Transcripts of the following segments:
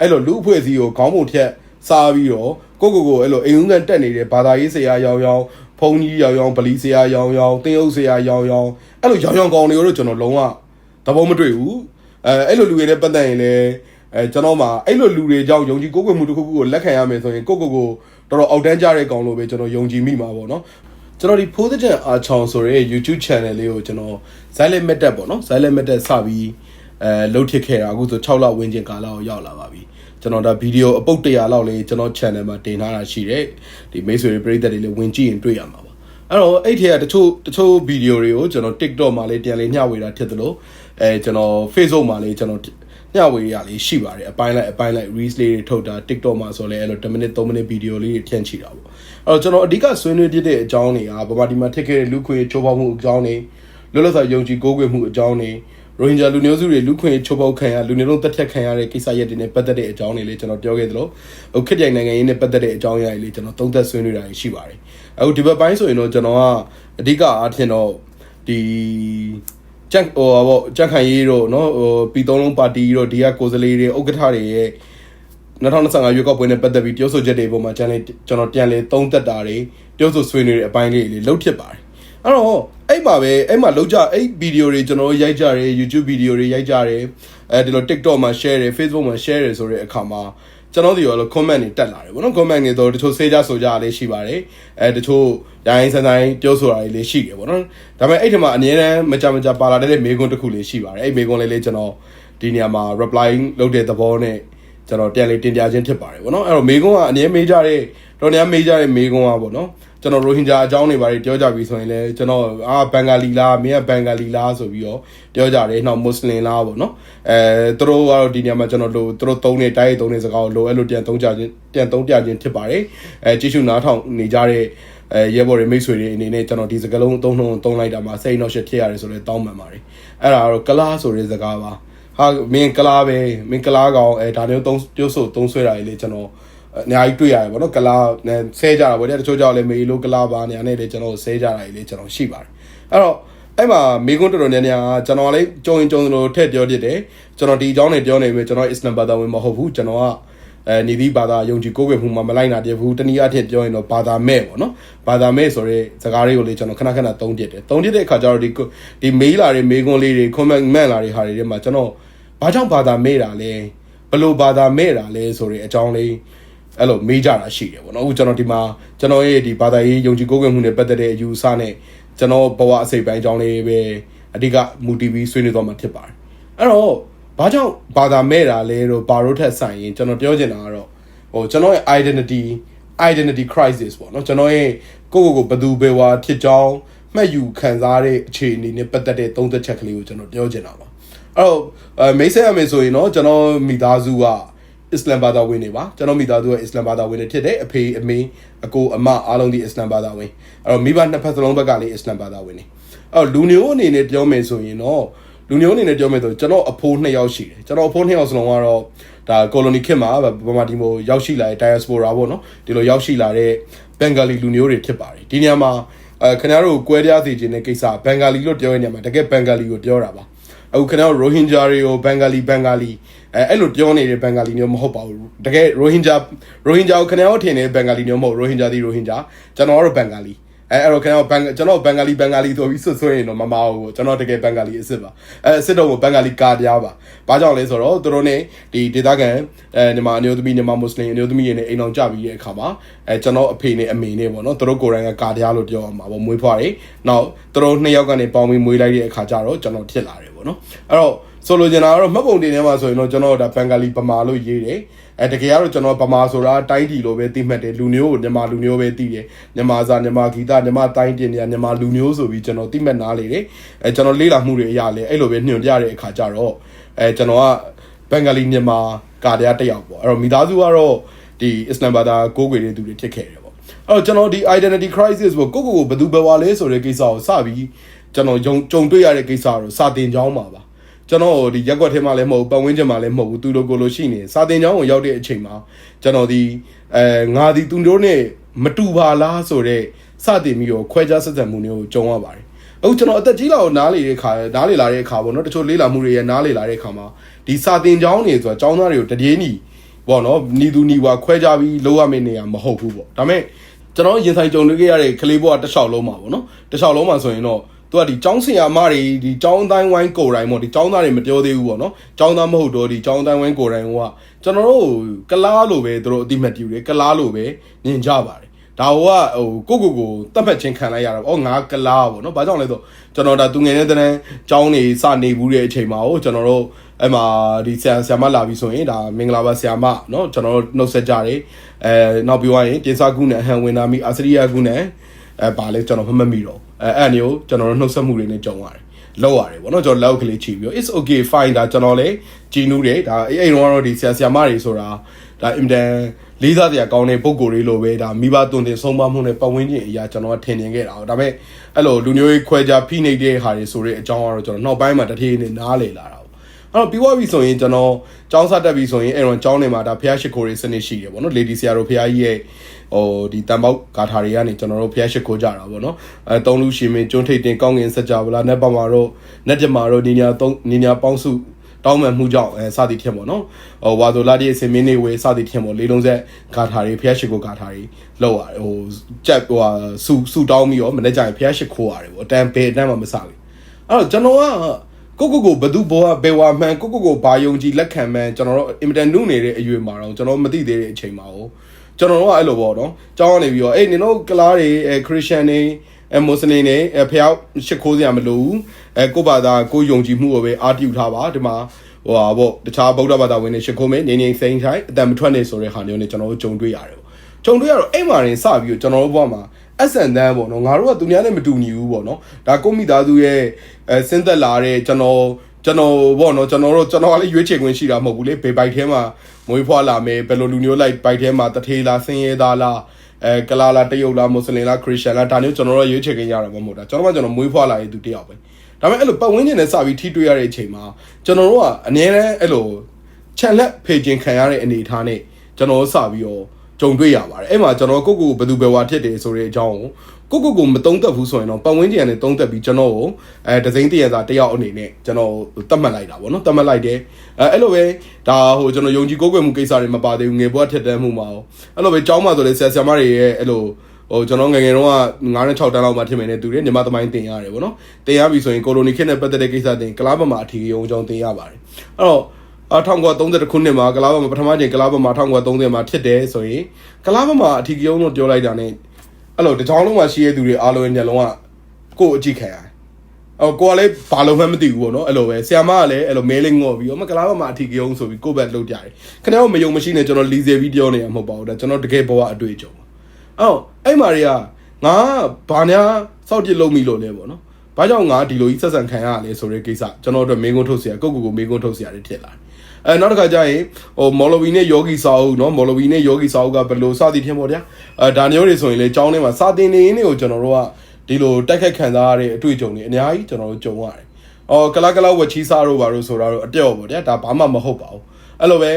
အဲ့လိုလူအဖွဲ့အစည်းကိုခေါင်းပုံထက်စားပြီးတော့ကိုကိုကိုအဲ့လိုအိမ်ဦးကန်တက်နေတဲ့ဘာသာရေးဆရာရောင်ရောင်ဖုန်းကြီးရောင်ရောင်ဗလီဆရာရောင်ရောင်တင်းအုပ်ဆရာရောင်ရောင်အဲ့လိုရောင်ရောင်ကောင်တွေကိုတော့ကျွန်တော်လုံးဝသဘောမတွေ့ဘူးအဲအဲ့လိုလူတွေနဲ့ပတ်သက်ရင်လည်းအဲကျွန်တော်မှအဲ့လိုလူတွေကြောင့်ယုံကြည်ကိုးကွယ်မှုတစ်ခုခုကိုလက်ခံရမယ်ဆိုရင်ကိုကိုကိုတော်တော်အောက်တန်းကြတဲ့ကောင်လို့ပဲကျွန်တော်ယုံကြည်မိမှာပေါ့နော်ကျွန်တော်ဒီဖိုးတဲ့အာချောင်ဆိုတဲ့ YouTube channel လေးကိုကျွန်တော် Silent Method ပေါ့နော် Silent Method စပြီး အဲလှုပ်ထစ်ခဲ့တာအခုဆို6လဝန်းကျင်ကာလကိုရောက်လာပါပြီကျွန်တော်ဒါဗီဒီယိုအပုတ်100လောက်လေးကျွန်တော် channel မှာတင်ထားတာရှိတယ်ဒီမိတ်ဆွေတွေပရိသတ်တွေလည်းဝင်ကြည့်ရင်တွေ့ရမှာပါအဲ့တော့အဲ့ထဲကတချို့တချို့ဗီဒီယိုတွေကိုကျွန်တော် TikTok မှာလေးပြန်လေးမျှဝေတာဖြစ်သလိုအဲကျွန်တော် Facebook မှာလေးကျွန်တော်မျှဝေရလေးရှိပါတယ်အပိုင်းလိုက်အပိုင်းလိုက် reels လေးတွေထုတ်တာ TikTok မှာဆိုလဲအဲ့လို10မိနစ်3မိနစ်ဗီဒီယိုလေးတွေဖြန့်ချိတာပေါ့အဲ့တော့ကျွန်တော်အဓိကဆွေးနွေးပြတဲ့အကြောင်းတွေကဗမာပြည်မှာထစ်ခဲ့တဲ့လူခွေချိုးဖောက်မှုအကြောင်းတွေလွတ်လပ်စွာယုံကြည်ကိုးကွယ်မှုအကြောင်းတွေ ရိုဟင်ဂျာလူမျိုးစုတွေလူခွင့်ချိုးဖောက်ခံရလူမျိုးလုံးတက်ဖြတ်ခံရတဲ့ကိစ္စရပ်တွေနဲ့ပတ်သက်တဲ့အကြောင်းတွေလေးကျွန်တော်ပြောခဲ့သလိုအခုခေတ်ပြိုင်နိုင်ငံရေးနဲ့ပတ်သက်တဲ့အကြောင်းအရာတွေလေးကျွန်တော်သုံးသပ်ဆွေးနွေးတာရှိပါတယ်အခုဒီဘက်ပိုင်းဆိုရင်တော့ကျွန်တော်ကအဓိကအားဖြင့်တော့ဒီကြက်ဟိုဗောကြက်ခံရေးတို့နော်ဟိုပြည်သုံးလုံးပါတီတို့ဒီကကိုယ်စားလှယ်တွေဥက္ကဋ္ဌတွေရဲ့2025ရွေးကောက်ပွဲနဲ့ပတ်သက်ပြီးပြောဆိုချက်တွေပေါ်မှာကျွန်တော်ကျွန်တော်ပြန်လေသုံးသက်တာတွေပြောဆိုဆွေးနွေးတဲ့အပိုင်းလေးတွေလှုပ်ဖြစ်ပါတယ် အဲ့တော့အဲ့မှာပဲအဲ့မှာလောက်ကြအဲ့ဗီဒီယိုတွေကျွန်တော်ရိုက်ကြတယ် YouTube ဗီဒီယိုတွေရိုက်ကြတယ်အဲဒီလို TikTok မှာ share တယ် Facebook မှာ share တယ်ဆိုတဲ့အခါမှာကျွန်တော်ဒီရော comment တွေတက်လာတယ်ဗောနော် comment တွေတော့တချို့ဆေးကြဆိုကြလေးရှိပါတယ်အဲတချို့ရိုင်းစန်းတိုင်းပြောဆိုတာတွေလေးရှိတယ်ဗောနော်ဒါပေမဲ့အဲ့ဒီမှာအများအားမကြမကြပါလာတဲ့မေကွန်းတစ်ခုလေးရှိပါတယ်အဲ့မေကွန်းလေးလေးကျွန်တော်ဒီနေရာမှာ reply လုပ်တဲ့သဘောနဲ့ကျွန်တော်ပြန်လေးတင်ပြခြင်းဖြစ်ပါတယ်ဗောနော်အဲ့တော့မေကွန်းကအနည်းမေးကြတဲ့တော်များမေးကြတဲ့မေကွန်းကဗောနော် ကျွန်တော်ရိုဟင်ဂျာအကြောင်းတွေဘာတွေပြောကြပြီဆိုရင်လည်းကျွန်တော်အာဘင်္ဂါလီလားမင်းကဘင်္ဂါလီလားဆိုပြီးတော့ပြောကြတယ်နောက်မွတ်စလင်လားပေါ့နော်အဲသူတို့ကတော့ဒီနေရာမှာကျွန်တော်တို့သူတို့သုံးနေတိုင်းသုံးနေစကားကိုလိုအဲ့လိုပြန်သုံးကြခြင်းပြန်သုံးပြခြင်းဖြစ်ပါတယ်အဲကြည့်ရှုနားထောင်နေကြတဲ့အဲရဲဘော်တွေမိတ်ဆွေတွေအနေနဲ့ကျွန်တော်ဒီစကားလုံးသုံးလုံးသုံးလိုက်တာမှာစိတ်နှောက်ရှက်ဖြစ်ရတယ်ဆိုတော့တောင်းပန်ပါတယ်အဲ့ဒါကတော့ကလားဆိုတဲ့စကားပါဟာမင်းကလားပဲမင်းကလားကောင်အဲဒါမျိုးသုံးပြုတ်ဆိုသုံးဆွဲတာလေကျွန်တော် အများကြီးတွေ့ရတယ်ဗောနော်ကလာနဲ့ဆဲကြတာဗောတဲ့တချို့ကြောင့်လည်းမေလိုကလာပါနေရာနဲ့လည်းကျွန်တော်ဆဲကြတာကြီးလေကျွန်တော်ရှိပါတယ်အဲ့တော့အဲ့မှာမိကွန်းတော်တော်များများကျွန်တော်လည်းကြုံရင်ကြုံသလိုထည့်ပြောပြတယ်ကျွန်တော်ဒီအကြောင်းတွေပြောနေပြီကျွန်တော်အစ္စလမ်ဘာသာဝင်မဟုတ်ဘူးကျွန်တော်ကအဲနေသည့်ဘာသာယုံကြည်ကိုးကွယ်မှုမှာမလိုက်နာတည်းဘူးတနည်းအားဖြင့်ပြောရင်တော့ဘာသာမဲ့ပေါ့နော်ဘာသာမဲ့ဆိုတဲ့စကားတွေကိုလေကျွန်တော်ခဏခဏသုံးပြတယ်သုံးပြတဲ့အခါကျတော့ဒီဒီမေးလာတဲ့မေကွန်းလေးတွေ comment မှန်လာတဲ့ဟာတွေထဲမှာကျွန်တော်ဘာကြောင့်ဘာသာမဲ့တာလဲဘလို့ဘာသာမဲ့တာလဲဆိုတဲ့အကြောင်းလေး အဲ့လိုမေးကြတာရှိတယ်ပေါ့နော်အခုကျွန်တော်ဒီမှာကျွန်တော်ရဲ့ဒီဘာသာရေးယုံကြည်ကိုးကွယ်မှုနဲ့ပတ်သက်တဲ့အယူအဆနဲ့ကျွန်တော်ဘဝအစိပ်ပိုင်းအကြောင်းလေးပဲအဓိကမူတည်ပြီးဆွေးနွေးသွားမှာဖြစ်ပါတယ်အဲ့တော့ဘာကြောင့်ဘာသာမဲ့တာလဲတော့ဘာလို့ထက်ဆိုင်ရင်ကျွန်တော်ပြောချင်တာကတော့ဟိုကျွန်တော်ရဲ့ identity identity crisis ပေါ့နော်ကျွန်တော်ရဲ့ကိုယ့်ကိုယ်ကိုဘယ်သူဘယ်ဝါဖြစ်ကြောင်းမှတ်ယူခံစားတဲ့အခြေအနေနဲ့ပတ်သက်တဲ့သုံးသက်ချက်ကလေးကိုကျွန်တော်ပြောချင်တာပါအဲ့တော့မိတ်ဆက်ရမယ်ဆိုရင်တော့ကျွန်တော်မိသားစုက အစ္စလမ်ဘာသာဝင်တွေပါကျွန်တော်မိသားစုကအစ္စလမ်ဘာသာဝင်တွေဖြစ်တယ်အဖေအမေအကိုအမအားလုံးဒီအစ္စလမ်ဘာသာဝင်အဲ့တော့မိဘနှစ်ဖက်စလုံးဘက်ကလည်းအစ္စလမ်ဘာသာဝင်တွေအဲ့တော့လူမျိုးအနေနဲ့ပြောမယ်ဆိုရင်တော့လူမျိုးအနေနဲ့ပြောမယ်ဆိုကျွန်တော်အဖိုးနှစ်ယောက်ရှိတယ်ကျွန်တော်အဖိုးနှစ်ယောက်စလုံးကတော့ဒါကိုလိုနီခေတ်မှာဗမာပြည်မှာရောက်ရှိလာတဲ့ diaspora ပေါ့နော်ဒီလိုရောက်ရှိလာတဲ့ဘင်္ဂလီလူမျိုးတွေဖြစ်ပါတယ်ဒီနေရာမှာအဲခင်ဗျားတို့ကွဲပြားစေခြင်းတဲ့ကိစ္စဘင်္ဂလီလို့ပြောရတဲ့နေရာမှာတကယ်ဘင်္ဂလီကိုပြောတာပါအခုခင်ဗျားတို့ရိုဟင်ဂျာတွေကိုဘင်္ဂလီဘင်္ဂလီ အဲအဲ့လိုပြောနေတဲ့ဘင်္ဂလီမျိုးမဟုတ်ပါဘူးတကယ်ရိုဟင်ဂျာရိုဟင်ဂျာကိုခင်ဗျားတို့ထင်တဲ့ဘင်္ဂလီမျိုးမဟုတ်ရိုဟင်ဂျာဒီရိုဟင်ဂျာကျွန်တော်ကတော့ဘင်္ဂလီအဲအဲ့တော့ကျွန်တော်ဘန်ကျွန်တော်ဘင်္ဂလီဘင်္ဂလီဆိုပြီးဆွဆွရင်တော့မမဟုတ်ကျွန်တော်တကယ်ဘင်္ဂလီအစ်စ်ပါအဲအစ်စ်တော့ဘင်္ဂလီကာတရားပါဘာကြောင့်လဲဆိုတော့သူတို့ ਨੇ ဒီဒေသခံအဲညီမအမျိုးသမီးညီမမွတ်စလင်အမျိုးသမီးတွေနဲ့အိမ်အောင်ကြပြီးတဲ့အခါမှာအဲကျွန်တော်အဖေနဲ့အမေနဲ့ပေါ့နော်သူတို့ကိုယ်တိုင်ကကာတရားလို့ပြောအောင်ပါပေါ့မွေးဖွားတယ်နောက်သူတို့နှစ်ယောက်ကနေပေါင်းပြီးမွေးလိုက်တဲ့အခါကျတော့ကျွန်တော်ဖြစ်လာတယ်ပေါ့နော်အဲ့တော့ ဆိုလိုချင်တာကတော့မှတ်ပုံတင်ထဲမှာဆိုရင်တော့ကျွန်တော်ဒါဘင်္ဂလီပမာလို့ရေးတယ်အဲတကယ်ကတော့ကျွန်တော်ပမာဆိုတာတိုင်းတီလို့ပဲသိမှတ်တယ်လူမျိုးကိုမြန်မာလူမျိုးပဲသိတယ်မြန်မာစာမြန်မာဂီတမြန်မာတိုင်းတင်နေမြန်မာလူမျိုးဆိုပြီးကျွန်တော်သိမှတ်နားလေတယ်အဲကျွန်တော်လေ့လာမှုတွေအရာလဲအဲ့လိုပဲညွှန်ပြတဲ့အခါကျတော့အဲကျွန်တော်ကဘင်္ဂလီမြန်မာကာတရားတစ်ယောက်ပေါ့အဲ့တော့မိသားစုကတော့ဒီအစ္စလမ်ဘာသာကိုးကွယ်တဲ့သူတွေဖြစ်ခဲ့တယ်ပေါ့အဲ့တော့ကျွန်တော်ဒီ identity crisis ကိုကိုကိုကိုဘယ်သူဘယ်ဝါလဲဆိုတဲ့ကိစ္စကိုစပြီးကျွန်တော်ကြုံကြုံတွေ့ရတဲ့ကိစ္စတော့စာတင်ကြောင်းပါပါ ကျွန်တော်ဒီရက်ွက်ထဲမှာလည်းမဟုတ်ပတ်ဝန်းကျင်မှာလည်းမဟုတ်ဘူးသူတို့ကိုလိုရှိနေစာတင်ကျောင်းကိုရောက်တဲ့အချိန်မှာကျွန်တော်ဒီအဲငါဒီသူတို့နဲ့မတူပါလားဆိုတော့စတင်ပြီးတော့ခွဲခြားဆက်ဆံမှုမျိုးကိုကြုံရပါတယ်အခုကျွန်တော်အသက်ကြီးလာကိုနားလေတဲ့ခါနားလေလာတဲ့ခါပေါ့နော်တချို့လေးလာမှုတွေရဲ့နားလေလာတဲ့ခါမှာဒီစာတင်ကျောင်းနေဆိုတာကျောင်းသားတွေကိုတပြေးညီပေါ့နော်နီသူနီဝါခွဲကြပြီးလိုရမယ့်နေရာမဟုတ်ဘူးပေါ့ဒါပေမဲ့ကျွန်တော်ရင်ဆိုင်ကြုံတွေ့ခဲ့ရတဲ့ကလေးဘွားတစ်လျှောက်လုံးမှာပေါ့နော်တစ်လျှောက်လုံးမှာဆိုရင်တော့ သူကဒီចောင်းဆရာမတွေဒီចောင်းတိုင်းဝိုင်းကိုယ်တိုင်ပေါ့ဒီចောင်းသားတွေမပြောသေးဘူးပေါ့နော်ចောင်းသားမဟုတ်တော့ဒီចောင်းတိုင်းဝိုင်းကိုယ်တိုင်ကကျွန်တော်တို့ကလားလိုပဲသူတို့အတိမတ်ပြူတယ်ကလားလိုပဲမြင်ကြပါတယ်ဒါဟိုကဟိုကိုကိုကိုတတ်မှတ်ချင်းခံလိုက်ရတာပေါ့။အော်ငါကလားပေါ့နော်။ဘာကြောင့်လဲဆိုကျွန်တော်ဒါသူငယ်တဲ့တန်းចောင်းနေစနေဘူးတဲ့အချိန်မှာဟိုကျွန်တော်တို့အဲ့မှာဒီဆရာဆရာမလာပြီဆိုရင်ဒါမင်္ဂလာပါဆရာမနော်ကျွန်တော်တို့နှုတ်ဆက်ကြတယ်။အဲနောက်ပြီးွားရင်တင်စာကုနဲ့ဟန်ဝင်နာမီအာစရိယကုနဲ့ အဲပါလေကျွန်တော်မမှတ်မိတော့အဲအဲ့မျိုးကျွန်တော်တို့နှုတ်ဆက်မှုတွေနဲ့ကြုံရတယ်လောက်ရတယ်ဗောနော်ကျွန်တော်လောက်ကလေးချီပြီးတော့ it's okay fine ဒါကျွန်တော်လည်းကြည်နူးတယ်ဒါအဲ့အိမ်တော့ဒီဆရာဆရာမတွေဆိုတာဒါအင်တန်လေးစားတရားကောင်းတဲ့ပုံကိုယ်လေးလိုပဲဒါမိဘတွင်တင်ဆုံးမမှုနဲ့ပတ်ဝန်းကျင်အရာကျွန်တော်ကထင်မြင်ခဲ့တာ။ဒါပေမဲ့အဲ့လိုလူမျိုးရေးခွဲခြားဖိနှိပ်တဲ့ဟာတွေဆိုတဲ့အကြောင်းကတော့ကျွန်တော်နောက်ပိုင်းမှာတထေးနေနားလေလာတာပေါ့။ အဲ့တော့ပြီးသွားပြီဆိုရင်ကျွန်တော်ចောင်းစားတက်ပြီဆိုရင်အဲ့တော့ចောင်းနေမှာဒါဖះရှိခိုးတွေစနစ်ရှိတယ်ပေါ့နော်။ lady ဆရာတို့ဖះကြီးရဲ့ဟိုဒီတန်ပေါက်ဂါထာတွေကနေကျွန်တော်တို့ဖះရှိခိုးကြတာပေါ့နော်။အဲသုံးလူရှင်မင်းကျွန်းထိတ်တင်ကောင်းငင်ဆက်ကြဗလား။နက်ပမာတို့နက်ကြမာတို့ညီညာသုံးညီညာပေါင်းစုတောင်းမှန်မှုကြောင့်အဲစသည်ထင်ပေါ့နော်ဟိုဝါဆိုလာဒီအစင်မင်းနေဝေစသည်ထင်ပေါ့လေးလုံးဆက်ဂါထာတွေဖျက်ရှိကိုဂါထာတွေလောက်ရတယ်ဟိုကြက်ဟိုဆူဆူတောင်းပြီးတော့မနေ့ကျရင်ဖျက်ရှိခိုးရတယ်ပေါ့အတန်ပေအတန်မှမစဘူးအဲ့တော့ကျွန်တော်က ကိုကိုကိုဘသူဘောဘယ်ဝါမှန်ကိုကိုကိုဘာယုံကြည်လက်ခံမှန်ကျွန်တော်တို့အင်မတန်နုနေတဲ့အရွယ်မှာတော့ကျွန်တော်မသိသေးတဲ့အချိန်မှာဟိုကျွန်တော်တို့ကအဲ့လိုပေါ့နော်ကြောင်းနေပြီးတော့အေးနင်တို့ကလားတွေအဲခရစ်ယာန်တွေအဲမွတ်စလင်တွေအဲဖျောက်ရှစ်ခိုးစရာမလိုဘူးအဲကိုဘာသာကိုယုံကြည်မှုကိုပဲအာတူထားပါဒီမှာဟိုဟာပေါ့တခြားဗုဒ္ဓဘာသာဝင်တွေရှစ်ခိုးမယ်နေနေစိမ့်ဆိုင်အတန်မထွက်နေဆိုတဲ့ဟာမျိုးနဲ့ကျွန်တော်တို့ကြုံတွေ့ရတယ်ပေါ့ကြုံတွေ့ရတော့အိမ်မှာရင်စပြီးတော့ကျွန်တော်တို့ဘဝမှာ အဆန်တန်းပေါ့နော်ငါတို့ကသူများနဲ့မတူညီဘူးပေါ့နော်ဒါကိုမိသားစုရဲ့အဲဆင်းသက်လာတဲ့ကျွန်တော်ကျွန်တော်ပေါ့နော်ကျွန်တော်တို့ကျွန်တော်ကလည်းရွေးချယ်ခွင့်ရှိတာမဟုတ်ဘူးလေဘေဘိုက်ထဲမှာမွေးဖွားလာမယ်ဘယ်လိုလူမျိုးလိုက်ဘိုက်ထဲမှာတထေးလားဆင်းရဲသားလားအဲကလာလာတရုတ်လားမွတ်စလင်လားခရစ်ယာန်လားဒါမျိုးကျွန်တော်တို့ရွေးချယ်ခွင့်ရတာမဟုတ်တာကျွန်တော်ကကျွန်တော်မွေးဖွားလာတဲ့သူတယောက်ပဲဒါပေမဲ့အဲ့လိုပတ်ဝန်းကျင်နဲ့စပြီးထိတွေ့ရတဲ့အချိန်မှာကျွန်တော်တို့ကအနည်းနဲ့အဲ့လိုခြံလက်ဖေကျင်ခံရတဲ့အနေအထားနဲ့ကျွန်တော်စပြီးတော့ ကြုံတွေ့ရပါတယ်အဲ့မှာကျွန်တော်ကိုကိုဘယ်သူဘယ်ဝါဖြစ်တယ်ဆိုတဲ့အကြောင်းကိုကိုကိုကိုမတုံးသက်ဘူးဆိုရင်တော့ပတ်ဝန်းကျင်နဲ့တုံးသက်ပြီးကျွန်တော်ကိုအဲဒစိမ့်တရစာတယောက်အနေနဲ့ကျွန်တော်တတ်မှတ်လိုက်တာဗောနော်တတ်မှတ်လိုက်တယ်အဲအဲ့လိုပဲဒါဟိုကျွန်တော်ယုံကြည်ကိုးကွယ်မှုကိစ္စတွေမပါသေးဘူးငယ်ဘွားထက်တန်းမှုမှာအဲ့လိုပဲကျောင်းမှာဆိုလေဆရာဆရာမတွေရဲ့အဲ့လိုဟိုကျွန်တော်ငယ်ငယ်တုန်းက9နဲ့6တန်းလောက်မှထင်မယ်နဲ့တူတယ်ညီမသမိုင်းတင်ရတယ်ဗောနော်တင်ရပြီဆိုရင်ကိုလိုနီခေတ်နဲ့ပတ်သက်တဲ့ကိစ္စတင်ကလားပမာအထီးရုံကြောင်းတင်ရပါတယ်အဲ့တော့ အထောင်က30ခုနှစ်မှာကလားဘမှာပထမချိန်ကလားဘမှာ1930မှာဖြစ်တယ်ဆိုရင်ကလားဘမှာအထီးကယုံလို့ပြောလိုက်တာ ਨੇ အဲ့လိုတကြောင်လုံးမှာရှိရတဲ့သူတွေအားလုံးရဲ့ညလုံးကကို့အကြည့်ခံရတယ်အော်ကိုကလည်းဘာလုံးမှမသိဘူးပေါ့နော်အဲ့လိုပဲဆီယမကလည်းအဲ့လိုမဲလေးငေါ့ပြီးတော့မကလားဘမှာအထီးကယုံဆိုပြီးကို့ဘက်လှုပ်ကြတယ်ခင်ဗျားတို့မယုံမရှိနဲ့ကျွန်တော်လီဇယ်ဗီဒီယိုနေရမဟုတ်ပါဘူးဒါကျွန်တော်တကယ်ဘဝအတွေ့အကြုံအော်အဲ့မာတွေကငါဘာညာစောက်ပြစ်လုံးမိလို့လဲပေါ့နော်ဘာကြောင့်ငါဒီလိုကြီးဆက်ဆံခံရလဲဆိုတဲ့ကိစ္စကျွန်တော်တို့မင်းကုန်းထုတ်เสียကိုကိုကိုမင်းကုန်းထုတ်เสียတွေဖြစ်လာတယ် အဲနောက်တစ်ခါကျရင်ဟိုမော်လဝီနဲ့ယောဂီစာအုပ်နော်မော်လဝီနဲ့ယောဂီစာအုပ်ကဘယ်လိုစသည်ဖြင့်ပေါ့ဗျာအဲဒါမျိုးတွေဆိုရင်လေကျောင်းထဲမှာစာသင်နေရင်းတွေကိုကျွန်တော်တို့ကဒီလိုတိုက်ခိုက်ခံစားရတဲ့အတွေ့အကြုံတွေအများကြီးကျွန်တော်တို့ကြုံရတယ်။အော်ကလကလဝက်ချီစာတို့ဘာလို့ဆိုတာတော့အပြော့ပေါ့ဗျာဒါဘာမှမဟုတ်ပါဘူး။အဲ့လိုပဲ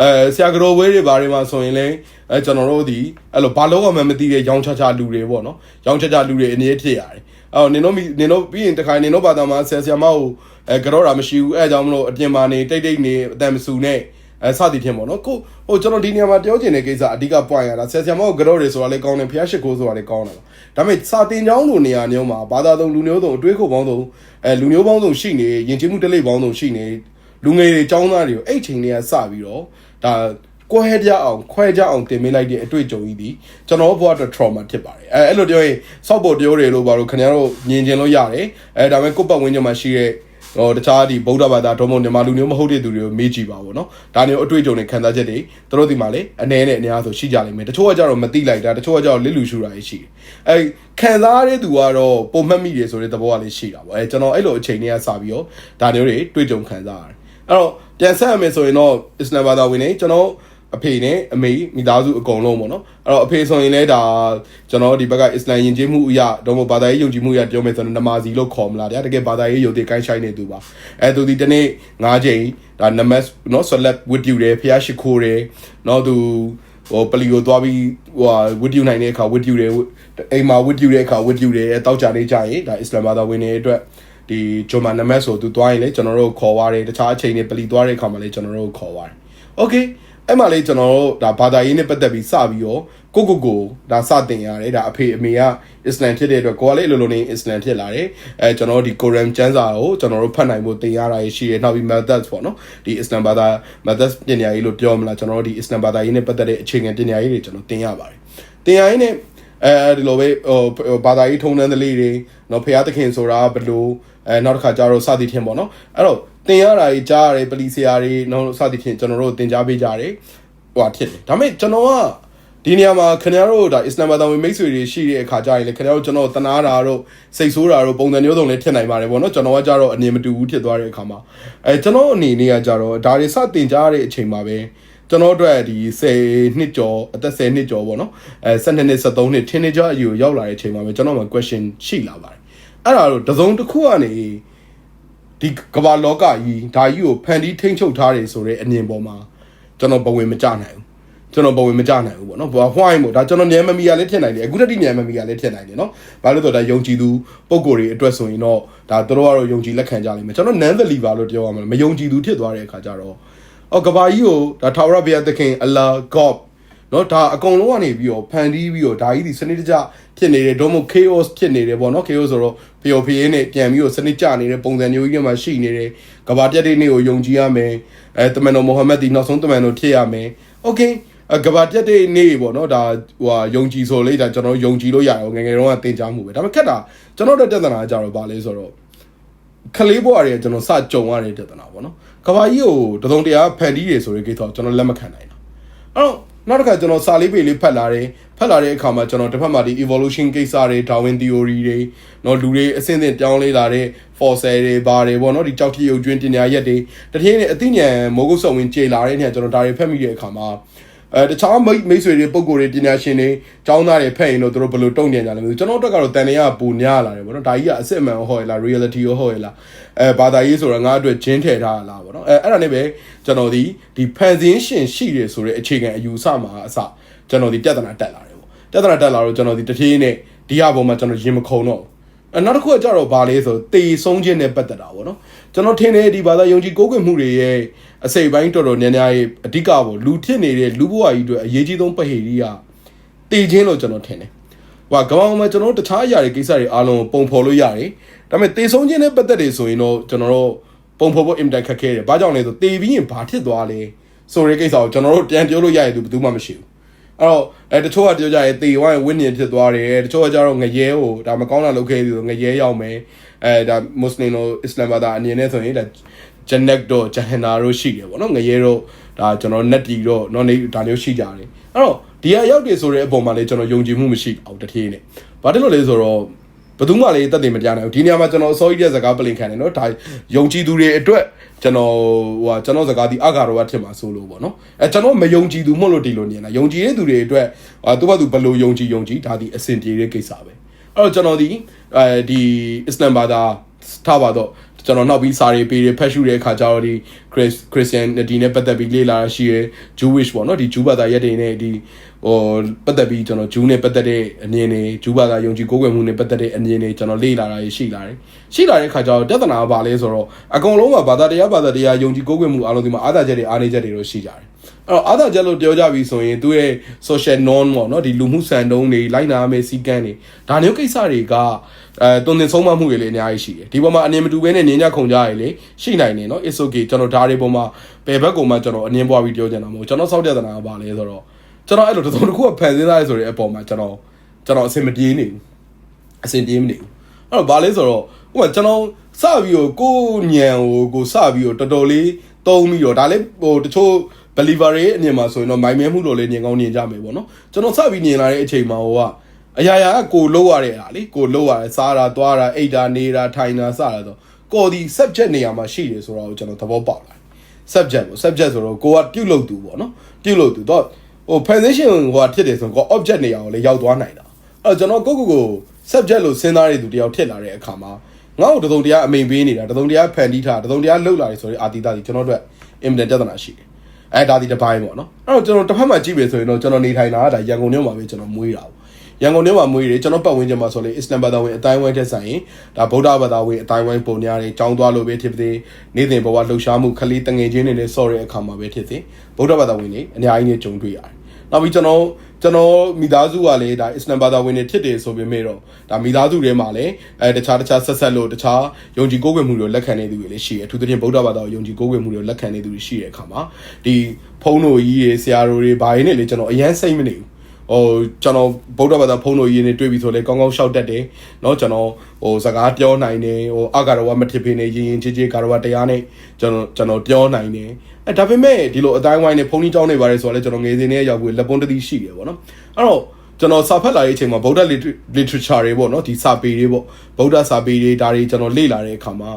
အဲဆရာကတော်ဝဲတွေဘာတွေမှာဆိုရင်လည်းအဲကျွန်တော်တို့ဒီအဲ့လိုဘာလို့မှမသိတဲ့ရောင်းချချလူတွေပေါ့နော်။ရောင်းချချလူတွေအနေနဲ့ဖြစ်ရတယ်။အော်နင်တို့နင်တို့ပြီးရင်တခါနင်တို့ဘာသာမှာဆရာဆရာမကို အဲကြောတာမရှိဘူးအဲအကြောင်းမလို့အပြင်မှာနေတိတ်တိတ်နေအတန်မဆူနဲ့အဲစသည်ဖြင့်ပေါ့နော်ကိုဟိုကျွန်တော်ဒီနေရာမှာပြောချင်တဲ့ကိစ္စအဓိက point ရတာဆယ်ဆရာမကိုကြောတွေဆိုတာလည်းကောင်းတယ်ဖျားရှိခိုးဆိုတာလည်းကောင်းတယ်ဒါပေမဲ့စာတင်ကျောင်းလိုနေရာမျိုးမှာဘာသာသုံးလူမျိုးသုံးအတွေးခုပေါင်းသုံးအဲလူမျိုးပေါင်းသုံးရှိနေယဉ်ကျေးမှုတလိပ်ပေါင်းသုံးရှိနေလူငယ်တွေကျောင်းသားတွေကိုအဲ့ချိန်တွေကစပြီးတော့ဒါကွဲကြအောင်ခွဲကြအောင်တင်ပေးလိုက်တဲ့အတွေ့အကြုံကြီးဒီကျွန်တော်ဘဝအတွက် trauma ဖြစ်ပါတယ်အဲအဲ့လိုပြောရင်စောက်ပေါ်ပြောတယ်လို့ပါလို့ခင်ဗျားတို့မြင်ကျင်လို့ရတယ်အဲဒါပေမဲ့ကိုယ့်ပတ်ဝန်းကျင်မှာရှိတဲ့ ဟိုတခြားဒီဗုဒ္ဓဘာသာတော်မမြန်မာလူမျိုးမဟုတ်တဲ့သူတွေကိုမေးကြည့်ပါဘောနော်ဒါမျိုးအတွေ့အကြုံတွေခံစားချက်တွေသူတို့ဒီမှာလေအနေနဲ့အနေအားဆိုရှိကြလိမ့်မယ်တချို့ကကြတော့မသိလိုက်တာတချို့ကကြတော့လစ်လူရှူတာရှိတယ်အဲခံစားရတဲ့သူကတော့ပုံမှတ်မိတယ်ဆိုတဲ့သဘောကလေးရှိတာပေါ့အဲကျွန်တော်အဲ့လိုအချိန်တွေကစပြီးတော့ဒါမျိုးတွေတွေ့ကြုံခံစားရတယ်အဲ့တော့ပြန်ဆက်ရမယ်ဆိုရင်တော့အစ္စလာမ်ဘာသာဝင်တွေကျွန်တော် အဖေနဲ့အမေမိသားစုအကုန်လုံးပေါ့နော်အဲ့တော့အဖေဆိုရင်လည်းဒါကျွန်တော်ဒီဘက်ကဣစလမ်ယဉ်ကျေးမှုအရာတော့မဘာသာရေးယုံကြည်မှုအရာပြောမယ်ဆိုတော့နမာဇီလို့ခေါ်မလားဗျာတကယ်ဘာသာရေးယုံကြည်ကိုင်းဆိုင်နေသူပါအဲသူဒီတနေ့၅ချိန်ဒါနမတ်နော်ဆွလတ်ဝစ်ယူတယ်ဖျားရှိခိုးတယ်နော်သူဟိုပလီကိုသွားပြီးဟိုဝစ်ယူနိုင်တဲ့အခါဝစ်ယူတယ်အိမ်မှာဝစ်ယူတဲ့အခါဝစ်ယူတယ်အဲတောက်ကြနေကြရင်ဒါအစ္စလာမ်ဘာသာဝင်တွေအတွက်ဒီဂျိုမာနမတ်ဆိုသူသွားရင်လည်းကျွန်တော်တို့ခေါ်သွားတယ်တခြားအချိန်တွေပလီသွားတဲ့အခါမှာလည်းကျွန်တော်တို့ခေါ်သွားတယ် okay အဲ့မှာလေကျွန်တော်တို့ဒါဘာသာရေးနဲ့ပတ်သက်ပြီးစပြီးတော့ကိုကိုကိုဒါစတင်ရတယ်ဒါအဖေအမေကအစ္စလမ်ဖြစ်တဲ့အတွက်ကိုကလည်းအလိုလိုနေအစ္စလမ်ဖြစ်လာတယ်အဲကျွန်တော်တို့ဒီကိုရမ်ကျမ်းစာကိုကျွန်တော်တို့ဖတ်နိုင်ဖို့သင်ရတာရှိတယ်နောက်ပြီး methods ပေါ့နော်ဒီအစ္စလမ်ဘာသာ methods ပညာရေးလို့ပြောမလားကျွန်တော်တို့ဒီအစ္စလမ်ဘာသာရေးနဲ့ပတ်သက်တဲ့အခြေခံပညာရေးတွေကျွန်တော်သင်ရပါတယ်သင်ရရေးနဲ့အဲဒီလိုပဲဟိုဘာသာရေးထုံးတမ်းသလေးတွေနော်ဖျားသခင်ဆိုတာဘယ်လိုအဲနောက်တစ်ခါကျတော့စသည်ထင်ပေါ့နော်အဲ့တော့ သင်ရတာကြီးကြားရတယ်ပလီဆီယာတွေနော်စသည်ထင်ကျွန်တော်တို့သင်ကြားပေးကြတယ်ဟိုဟာဖြစ်တယ်ဒါပေမဲ့ကျွန်တော်ကဒီနေရာမှာခင်ဗျားတို့ဒါအစ္စလာမ်ဘာသာဝင်မိတ်ဆွေတွေရှိတဲ့အခါကျရင်လေခင်ဗျားတို့ကျွန်တော်တနာတာတို့စိတ်ဆိုးတာတို့ပုံစံမျိုးစုံလည်းဖြစ်နိုင်ပါတယ်ပေါ့နော်ကျွန်တော်ကကြတော့အနေမတူဘူးဖြစ်သွားတဲ့အခါမှာအဲကျွန်တော်အနေနဲ့ကကြတော့ဒါတွေစတင်ကြတဲ့အချိန်မှာပဲကျွန်တော်တို့ဒီ10နှစ်ကျော်အသက်10နှစ်ကျော်ပေါ့နော်အဲ12နှစ်13နှစ် teenager အယူရောက်လာတဲ့အချိန်မှာပဲကျွန်တော်မှာ question ရှိလာပါတယ်အဲ့ဒါတော့တစုံတစ်ခုကနေ ဒီကမ္ဘာလောကကြီးဒါကြီးကိုဖန်တီးထိန်းချုပ်ထားတယ်ဆိုတဲ့အမြင်ပေါ်မှာကျွန်တော်ဘဝင်မကြနိုင်ဘူးကျွန်တော်ဘဝင်မကြနိုင်ဘူးပေါ့နော်ဘာဟွိုင်းမို့ဒါကျွန်တော်ညံမမီကလည်းဖြစ်နိုင်တယ်အခုတတိညံမမီကလည်းဖြစ်နိုင်တယ်နော်ဘာလို့လဲဆိုတော့ဒါယုံကြည်သူပုံကိုယ်တွေအတွက်ဆိုရင်တော့ဒါတို့ကတော့ယုံကြည်လက်ခံကြလိမ့်မယ်ကျွန်တော် non believer လို့ပြောရမှာမယုံကြည်သူဖြစ်သွားတဲ့အခါကျတော့အော်ကဘာကြီးကိုဒါထာဝရဘုရားသခင် Allah God နော်ဒါအကုန်လုံးကနေပြီးတော့ဖန်တီးပြီးတော့ဒါကြီးဒီစနစ်တကျဖြစ်နေတယ်ဒို့မို့ chaos ဖြစ်နေတယ်ပေါ့နော် chaos ဆိုတော့ဖျော်ဖျေးနဲ့ပြန်ပြီးတော့စနစ်ကျနေတဲ့ပုံစံမျိုးကြီးတွေမှာရှိနေတယ်ကဘာပြတ်တဲ့နေ့ကိုယုံကြည်ရမယ်အဲတမန်တော်မိုဟာမက်ဒီနောက်ဆုံးတမန်တော်ဖြစ်ရမယ် okay အကဘာပြတ်တဲ့နေ့ပေါ့နော်ဒါဟိုဟာယုံကြည်ဆိုလေဒါကျွန်တော်ယုံကြည်လို့ရတယ်ငယ်ငယ်တုန်းကတင် जा မှုပဲဒါပေမဲ့ခက်တာကျွန်တော်တို့တက်သနာကြတော့ဗာလဲဆိုတော့ခလေးဘွားတွေကကျွန်တော်စကြုံရတဲ့တက်သနာပေါ့နော်ကဘာကြီးကိုတစုံတရာဖန်တီးတယ်ဆိုတဲ့ကိစ္စကိုကျွန်တော်လက်မခံနိုင်တာအဲ့တော့ နောက်တစ်ခါကျွန်တော်စာလေးပေလေးဖတ်လာတယ်ဖတ်လာတဲ့အခါမှာကျွန်တော်တစ်ဖက်မှာဒီ evolution ကိစ္စတွေ Darwin theory တွေเนาะလူတွေအစင်းစင်းပြောင်းလဲလာတဲ့ fossil တွေဘာတွေပေါ့เนาะဒီကြောက်ထီရုပ်ကျွင်းတင်ညာရက်တွေတထင်းနဲ့အသိဉာဏ်မိုးကုတ်ဆုံဝင်ကြေလာတဲ့နေရာကျွန်တော်ဒါတွေဖတ်မိတဲ့အခါမှာ အဲတခြားမိတ်မိတ်ဆွေတွေပုံကိုယ်တွေပညာရှင်တွေကျောင်းသားတွေဖက်ရင်တော့သူတို့ဘယ်လိုတုံ့ပြန်ကြလဲမသိဘူးကျွန်တော်တို့ကတော့တန်နေရပူညာလာတယ်ပေါ့နော်ဒါကြီးကအစ်စ်အမှန်ဟောရလား reality ဟောရလားအဲဘာသာရေးဆိုတာငါအတွက်ဂျင်းထည့်ထားလားပေါ့နော်အဲအဲ့ဒါနဲ့ပဲကျွန်တော်ဒီဒီဖန်ဆင်းရှင်ရှိတယ်ဆိုတဲ့အခြေခံအယူဆမှာအစကျွန်တော်ဒီပြဿနာတက်လာတယ်ပေါ့ပြဿနာတက်လာတော့ကျွန်တော်ဒီတဖြည်းနဲ့ဒီအပေါ်မှာကျွန်တော်ရင်မခုံတော့ဘူးအဲနောက်တစ်ခုကကြတော့ဗာလဲဆိုတေဆုံးခြင်းနဲ့ပတ်သက်တာပေါ့နော်ကျွန်တော်ထင်တယ်ဒီဘာသာယုံကြည်ကိုးကွယ်မှုတွေရဲ့ အစိပ်ပိုင်းတော်တော်များများရဲ့အဓိကပေါ့လူဖြစ်နေတဲ့လူဘဝကြီးအတွက်အရေးကြီးဆုံးပဟေရီကတေခြင်းလို့ကျွန်တော်ထင်တယ်ဟိုကကောင်မှာကျွန်တော်တို့တခြားအရာတွေကိစ္စတွေအားလုံးပုံဖော်လို့ရတယ်ဒါပေမဲ့တေဆုံးခြင်းနဲ့ပတ်သက်တယ်ဆိုရင်တော့ကျွန်တော်တို့ပုံဖော်ဖို့အင်တာခက်ခဲတယ်ဘာကြောင့်လဲဆိုတေပြီးရင်ဘာဖြစ်သွားလဲဆိုတဲ့ကိစ္စကိုကျွန်တော်တို့ပြန်ပြောလို့ရရသူဘယ်သူမှမရှိဘူးအဲ့တော့အဲတချို့ကပြောကြရဲတေဝိုင်းဝိညာဉ်ဖြစ်သွားတယ်တချို့ကကြတော့ငရဲကိုဒါမကောင်းတာလုပ်ခဲ့ပြီးငရဲရောက်မယ်အဲဒါမွတ်စလင်တို့အစ္စလာမ်ဘာသာအနေနဲ့ဆိုရင်ဒါ ဂျန်နက်တို့ဂျဟန်နာတို့ရှိတယ်ပေါ့နော်ငရဲတို့ဒါကျွန်တော်နက်တီတို့နော်နေဒါမျိုးရှိကြတယ်အဲ့တော့ဒီဟာရောက်တယ်ဆိုတဲ့အပေါ်မှာလေကျွန်တော်ယုံကြည်မှုမရှိအောင်တထေးနဲ့ဘာတယ်လို့လဲဆိုတော့ဘယ်သူမှလည်းတက်တယ်မကြားနိုင်ဘူးဒီနေရာမှာကျွန်တော်အစိုးရတဲ့စကားပလင်ခံတယ်နော်ဒါယုံကြည်သူတွေအတွက်ကျွန်တော်ဟိုဟာကျွန်တော်စကားဒီအဂါရောကထင်မှာဆိုလို့ပေါ့နော်အဲကျွန်တော်မယုံကြည်သူမဟုတ်လို့ဒီလိုနေလားယုံကြည်တဲ့သူတွေအတွက်ဟာသူကသူဘယ်လိုယုံကြည်ယုံကြည်ဒါဒီအဆင်ပြေတဲ့ကိစ္စပဲအဲ့တော့ကျွန်တော်ဒီအဲဒီအစ္စလမ်ဘာသာထားပါတော့ ကျွန်တော်နောက်ပြီးစာရေးပေးတယ်ဖတ်ရှုတဲ့အခါကျတော့ဒီ Chris Christian ဒီနဲ့ပတ်သက်ပြီးလေ့လာရှိရယ် Jewish ပေါ့နော်ဒီ Jew ဘာသာရက်တွေနဲ့ဒီဟိုပတ်သက်ပြီးကျွန်တော် Jew နဲ့ပတ်သက်တဲ့အမြင်တွေ Jew ဘာသာယုံကြည်ကိုးကွယ်မှုနဲ့ပတ်သက်တဲ့အမြင်တွေကျွန်တော်လေ့လာတာရှိလာတယ်ရှိလာတဲ့အခါကျတော့ပြဿနာကဘာလဲဆိုတော့အကုန်လုံးကဘာသာတရားဘာသာတရားယုံကြည်ကိုးကွယ်မှုအားလုံးဒီမှာအာသာချက်တွေအားနည်းချက်တွေတော့ရှိကြတယ် အဲ့တော့အာသာချက်လို့ပြောကြပြီဆိုရင်သူရဲ့ social norm ပေါ့နော်ဒီလူမှုစံနှုန်းတွေလိုက်နာရမယ့်စီကံတွေဒါမျိုးကိစ္စတွေကအဲတုံသင်ဆုံးမမှုတွေလည်းအများကြီးရှိတယ်ဒီပေါ်မှာအနေမတူဘဲနဲ့ငင်းကြခုန်ကြရလေရှိနိုင်တယ်နော် it's okay ကျွန်တော်ဒါတွေပေါ်မှာဘယ်ဘက်ကောင်မှကျွန်တော်အငင်းပွားပြီးပြောချင်တာမဟုတ်ကျွန်တော်စောက်တဲ့သနာကဘာလဲဆိုတော့ကျွန်တော်အဲ့လိုတစ်စုံတစ်ခုကဖန်ဆင်းသားရဆိုတဲ့အပေါ်မှာကျွန်တော်ကျွန်တော်အဆင်မပြေနေဘူးအဆင်ပြေမနေဘူးအဲ့တော့ဘာလဲဆိုတော့ဥပမာကျွန်တော်စပြီးတော့ကိုညံကိုကိုစပြီးတော့တော်တော်လေးတုံးပြီးတော့ဒါလည်းဟိုတချို့ believer ရဲ့အမြင်မှာဆိုရင်တော့မိုင်မဲမှုလို့လည်းညင်ကောင်းညင်ကြမယ်ပေါ့နော်ကျွန်တော်စပြီးညင်လာတဲ့အချိန်မှာဟိုကအရာရာကကိုလှုပ်ရတဲ့ဟာလေကိုလှုပ်ရတယ်စားတာသွားတာအိတ်တာနေတာထိုင်တာစတာဆိုကိုဒီ subject နေရာမှာရှိတယ်ဆိုတော့ကျွန်တော်သဘောပေါက်လာ subject ပေါ့ subject ဆိုတော့ကိုကပြုတ်လို့သူပေါ့နော်ပြုတ်လို့သူတော့ဟို position ဟိုကဖြစ်တယ်ဆိုတော့ကို object နေရာကိုလည်းရောက်သွားနိုင်တာအဲ့တော့ကျွန်တော်ကိုကိုကို subject လို့စဉ်းစားရတဲ့သူတယောက်ဖြစ်လာတဲ့အခါမှာငါ့ကိုတစုံတရားအမိန်ပေးနေတာတစုံတရားဖန်တီးထားတစုံတရားလှုပ်လာတယ်ဆိုရင်အာတိတာကြီးကျွန်တော်တို့အင်မတန်ပြဿနာရှိတယ် အဲဒါဒီတစ်ပိုင်းပေါ့နော်အဲ့တော့ကျွန်တော်တစ်ဖက်မှာကြည့်ပြီဆိုရင်တော့ကျွန်တော်နေထိုင်တာကဒါရန်ကုန်မြို့မှာပဲကျွန်တော်မွေးတာပေါ့ရန်ကုန်ထဲမှာမွေးတယ်ကျွန်တော်ပတ်ဝန်းကျင်မှာဆိုလေအစ္စလမ်ဘာသာဝင်အတိုင်းဝိုင်းတဲ့ဆိုင်ရင်ဒါဗုဒ္ဓဘာသာဝင်အတိုင်းဝိုင်းပုံများတယ်ကြောင်းသွားလို့ပဲဖြစ်ပါစေနေ့စဉ်ဘဝလှုပ်ရှားမှုခလေးတငယ်ချင်းတွေနဲ့ဆော့တဲ့အခါမှာပဲဖြစ်စေဗုဒ္ဓဘာသာဝင်တွေအများကြီးနဲ့ကြုံတွေ့ရတယ်နောက်ပြီးကျွန်တော် ကျွန်တော်မိသားစုကလည်းဒါအစ္စလမ်ဘာသာဝင်တွေဖြစ်တယ်ဆိုပေမဲ့တော့ဒါမိသားစုထဲမှာလည်းအဲတခြားတခြားဆက်ဆက်လို့တခြားယုံကြည်ကိုးကွယ်မှုတွေလက်ခံနေသူတွေလည်းရှိတယ်အထူးသဖြင့်ဗုဒ္ဓဘာသာကိုယုံကြည်ကိုးကွယ်မှုတွေလက်ခံနေသူတွေရှိတဲ့အခါမှာဒီဖုန်းတို့ကြီးတွေဆရာတို့တွေဘာတွေနဲ့လေကျွန်တော်အရန်စိတ်မနေဘူး ဟိုကျွန်တော်ဗုဒ္ဓဘာသာဖုန်းတို့ရင်းနေတွေ့ပြီဆိုလဲကောင်းကောင်းရှောက်တတ်တယ်เนาะကျွန်တော်ဟိုစကားပြောနိုင်တယ်ဟိုအကာရဝမထစ်ဖေးနေရင်ရင်ချေချေကာရဝတရားနဲ့ကျွန်တော်ကျွန်တော်ပြောနိုင်တယ်အဲဒါပေမဲ့ဒီလိုအတိုင်းဝိုင်းနဲ့ဖုန်းကြီးတောင်းနေပါတယ်ဆိုတော့လဲကျွန်တော်ငယ်စဉ်နဲ့ရောက်ပြီးလက်ပွန်းတတိရှိတယ်ပေါ့နော်အဲ့တော့ကျွန်တော်စာဖတ်လာတဲ့အချိန်မှာဗုဒ္ဓ literature တွေပေါ့နော်ဒီစာပေတွေပေါ့ဗုဒ္ဓစာပေတွေဒါတွေကျွန်တော်လေ့လာတဲ့အခါမှာ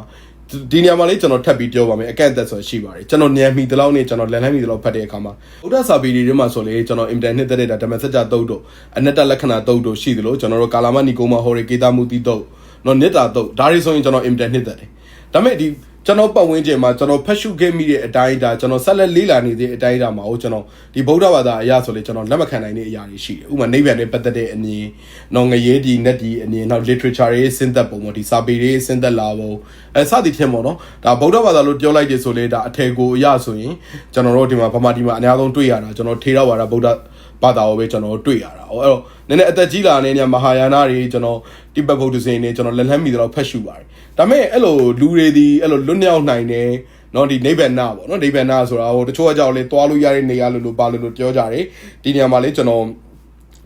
ဒီနေရာမှာလေးကျွန်တော်ထပ်ပြီးပြောပါမယ်အကန့်အသတ်ဆိုရှိပါတယ်ကျွန်တော်ညံမီတလောက်နဲ့ကျွန်တော်လန်လန်းမီတလောက်ဖတ်တဲ့အခါမှာဗုဒ္ဓစာပေတွေထဲမှာဆိုလေကျွန်တော်အင်တာနက်တက်တဲ့ဓမ္မစကြာတုတ်တို့အနတ္တလက္ခဏာတုတ်တို့ရှိသလိုကျွန်တော်တို့ကာလာမနီကိုမဟော်ရေကေတာမူတီတုတ်နော်နိတ္တာတုတ်ဒါတွေဆိုရင်ကျွန်တော်အင်တာနက်တက်တယ် ဒါပေမဲ့ဒီကျွန်တော်ပတ်ဝန်းကျင်မှာကျွန်တော်ဖတ်ရှုခဲ့မိတဲ့အတိုင်းဒါကျွန်တော်ဆက်လက်လေးလာနေတဲ့အတိုင်းဒါမှာဟုတ်ကျွန်တော်ဒီဗုဒ္ဓဘာသာအရာဆိုလေကျွန်တော်လက်မခံနိုင်တဲ့အရာတွေရှိတယ်ဥပမာနိဗ္ဗာန်နဲ့ပတ်သက်တဲ့အမြင်နော်ငရေဒီနက်ဒီအမြင်နောက် literature ရေးစဉ်သက်ပုံပေါ့ဒီစာပေရေးစဉ်သက်လာပုံအဲစသည်ဖြင့်ပေါ့နော်ဒါဗုဒ္ဓဘာသာလို့ပြောလိုက်တယ်ဆိုလေဒါအထယ်ကိုအရာဆိုရင်ကျွန်တော်တို့ဒီမှာဗမာဒီမှာအများဆုံးတွေ့ရတာကျွန်တော်ထေရဝါဒဗုဒ္ဓဘာသာကိုပဲကျွန်တော်တွေ့ရတာဟောအဲ့တော့နည်းနည်းအသက်ကြီးလာနေညမဟာယာနာတွေကျွန်တော်တိဘက်ဗုဒ္ဓဇင်တွေကျွန်တော်လက်လန်းမိတော့ဖတ်ရှုပါတယ် ဒါပေမဲ့အဲ့လိုလူတွေဒီအဲ့လိုလွတ်မြောက်နိုင်တယ်နော်ဒီနိဗ္ဗာန်ပေါ့နော်နိဗ္ဗာန်ဆိုတာဟိုတချို့အကြောင်းလေးတွားလို့ရတဲ့နေရာလို့လို့ပါလို့လို့ပြောကြတယ်ဒီနေရာမှာလေးကျွန်တော်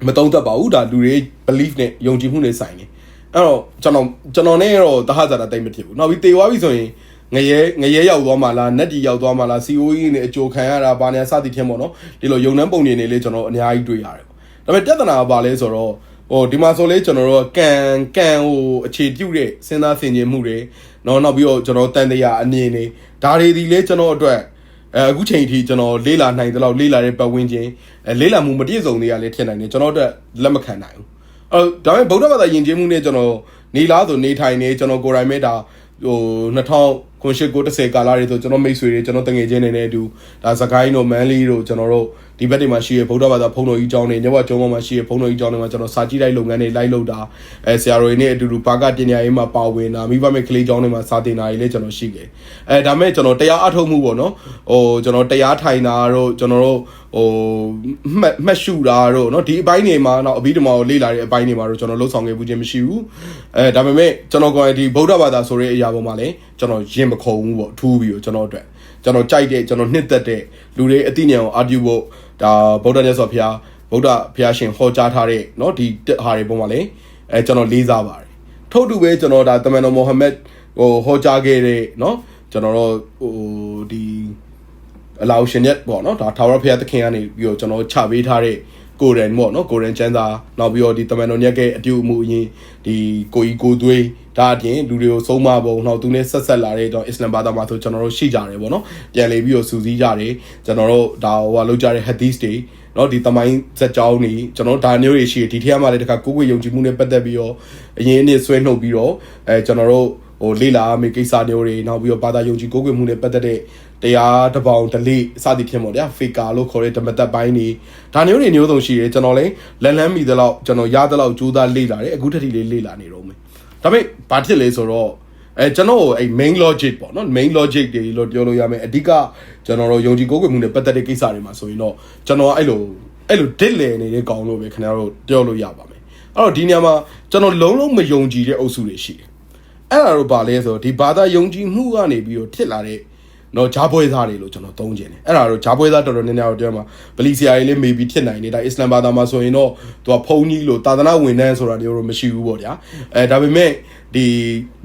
မတုံးသက်ပါဘူးဒါလူတွေ belief နဲ့ယုံကြည်မှုနဲ့ဆိုင်နေအဲ့တော့ကျွန်တော်ကျွန်တော်နဲ့တော့တဟဇာတာတိတ်မဖြစ်ဘူးနောက်ပြီးတေသွားပြီဆိုရင်ငရဲငရဲရောက်သွားမှလားနက်တီရောက်သွားမှလား COE နဲ့အကြိုခံရတာဘာညာစသည်ထင်ပေါ့နော်ဒီလိုယုံနှန်းပုံနေနေလေးကျွန်တော်အများကြီးတွေ့ရတယ်ပေါ့ဒါပေမဲ့ပြဿနာကဘာလဲဆိုတော့ ဟိုဒီမှာဆိုလေကျွန်တော်တို့ကန်ကန်ဟိုအခြေပြုတ်တဲ့စဉ်းစားဆင်ခြင်မှုတွေနော်နောက်ပြီးတော့ကျွန်တော်တန်တရားအမြင်တွေဒါတွေဒီလေကျွန်တော်အတွက်အဲအခုချိန်ထိကျွန်တော်လေးလာနိုင်တဲ့လောက်လေးလာတဲ့ပတ်ဝန်းကျင်အဲလေးလာမှုမပြည့်စုံသေးရလဲဖြစ်နိုင်တယ်ကျွန်တော်အတွက်လက်မခံနိုင်ဘူးအဲဒါပေမဲ့ဗုဒ္ဓဘာသာယဉ်ကျေးမှုနဲ့ကျွန်တော်နေလားဆိုနေထိုင်နေကျွန်တော်ကိုယ်တိုင်မဲ့ဒါဟို2000ခွန်ရှိကို30ကာလာတွေဆိုကျွန်တော်မိတ်ဆွေတွေကျွန်တော်တငယ်ချင်းတွေနဲ့အတူဒါစကိုင်းတို့မန်လီတို့ကျွန်တော်တို့ ဒီဘက်တွေမှာရှိရဗုဒ္ဓဘာသာဖုံတော်ကြီးကျောင်းတွေညဝကျောင်းမှာရှိရဖုံတော်ကြီးကျောင်းတွေမှာကျွန်တော်စာကြည့်လိုက်လုပ်ငန်းတွေလိုက်လုပ်တာအဲဆရာတော်တွေနဲ့အတူတူပါကပညာရေးမှာပါဝင်တာမိဘမဲ့ကလေးကျောင်းတွေမှာစာသင်တာတွေလည်းကျွန်တော်ရှိခဲ့အဲဒါမဲ့ကျွန်တော်တရားအထုတ်မှုပေါ့နော်ဟိုကျွန်တော်တရားထိုင်တာတို့ကျွန်တော်တို့ဟိုမှတ်မှတ်ရှုတာတို့เนาะဒီအပိုင်းတွေမှာတော့အဘိဓမ္မာကိုလေ့လာတဲ့အပိုင်းတွေမှာတော့ကျွန်တော်လှုပ်ဆောင်ခဲ့မှုချင်းမရှိဘူးအဲဒါပေမဲ့ကျွန်တော်ကဒီဗုဒ္ဓဘာသာဆိုတဲ့အရာပေါ်မှာလည်းကျွန်တော်ရင်မခုံဘူးပေါ့ထူးပြီးတော့ကျွန်တော်အတွက်ကျွန်တော်ကြိုက်တဲ့ကျွန်တော်နှစ်သက်တဲ့လူတွေအသိဉာဏ်ကိုအာတူဖို့ ဒါဗုဒ္ဓမြတ်စွာဘုရားဗုဒ္ဓဘုရားရှင်ဟောကြားထားတဲ့เนาะဒီဟာတွေပေါ်မှာလည်းအဲကျွန်တော်လေးစားပါတယ်ထို့တူပဲကျွန်တော်ဒါတမန်တော်မိုဟာမက်ဟိုဟောကြားခဲ့တဲ့เนาะကျွန်တော်တို့ဟိုဒီအလောင်ရှင်ရက်ပေါ့နော်ဒါထာဝရဘုရားသခင်ကနေပြီးတော့ကျွန်တော်ချပေးထားတဲ့ ကိုရန်ပေါ့နော်ကိုရန်ချန်သာနောက်ပြီးတော့ဒီတမန်တော်ညက်ရဲ့အတူအမှုအရင်ဒီကိုကြီးကိုသွေးဒါအပြင်လူတွေကိုဆုံးမပုံနောက်သူနဲ့ဆက်ဆက်လာတဲ့တော့အစ္စလမ်ဘာသာမှာဆိုကျွန်တော်တို့ရှိကြတယ်ပေါ့နော်ပြန်လေပြီးတော့စူးစီးကြတယ်ကျွန်တော်တို့ဒါဟိုဟာလောက်ကြတဲ့ hadith တွေနော်ဒီတမိုင်းဇက်ကြောင်းနေကျွန်တော်ဒါမျိုးတွေရှိတယ်ဒီထက်မှလည်းတခါကိုကိုယုံကြည်မှုနဲ့ပတ်သက်ပြီးတော့အရင်အနည်းဆွဲနှုတ်ပြီးတော့အဲကျွန်တော်တို့ဟိုလေ့လာမိကိစ္စမျိုးတွေနောက်ပြီးတော့ဘာသာယုံကြည်ကိုကိုမှုနဲ့ပတ်သက်တဲ့ တရားတပေါင်းတလိစသည်ဖြင့်ပေါ့ဗျာဖေကာလို့ခေါ်တဲ့ဓမ္မသက်ပိုင်းတွေဒါမျိုးတွေမျိုးစုံရှိတယ်ကျွန်တော်လည်းလန်လန်းမိသလောက်ကျွန်တော်ရသလောက်ကြိုးစားလေ့လာတယ်အခုထက်ထိလေးလေ့လာနေတော့မယ်ဒါပေမဲ့ဘာဖြစ်လဲဆိုတော့အဲကျွန်တော်အဲ့ main logic ပေါ့နော် main logic တွေလို့ပြောလို့ရမယ်အဓိကကျွန်တော်တို့ယုံကြည်ကိုးကွယ်မှုနဲ့ပတ်သက်တဲ့ကိစ္စတွေမှာဆိုရင်တော့ကျွန်တော်အဲ့လိုအဲ့လိုဒစ်လည်နေတဲ့ကောင်လို့ပဲခင်ဗျားတို့ပြောလို့ရပါမယ်အဲ့တော့ဒီနေရာမှာကျွန်တော်လုံးလုံးမယုံကြည်တဲ့အုပ်စုတွေရှိတယ်အဲ့ဒါတော့ဗာလဲဆိုတော့ဒီဘာသာယုံကြည်မှုကနေပြီးတော့ဖြစ်လာတဲ့ နော်ဂျာပွဲသားတွေလို့ကျွန်တော်သုံးချင်တယ်အဲ့ဒါတော့ဂျာပွဲသားတော်တော်များများတော့ပြောမှာဗလီဆီယာကြီးလေးမေဘီဖြစ်နိုင်တယ်ဒါအစ္စလမ်ဘာသာမှာဆိုရင်တော့သူကဖုံးကြီးလို့သာသနာဝန်ထမ်းဆိုတာမျိုးတော့မရှိဘူးပေါ့ဗျာအဲဒါပေမဲ့ဒီ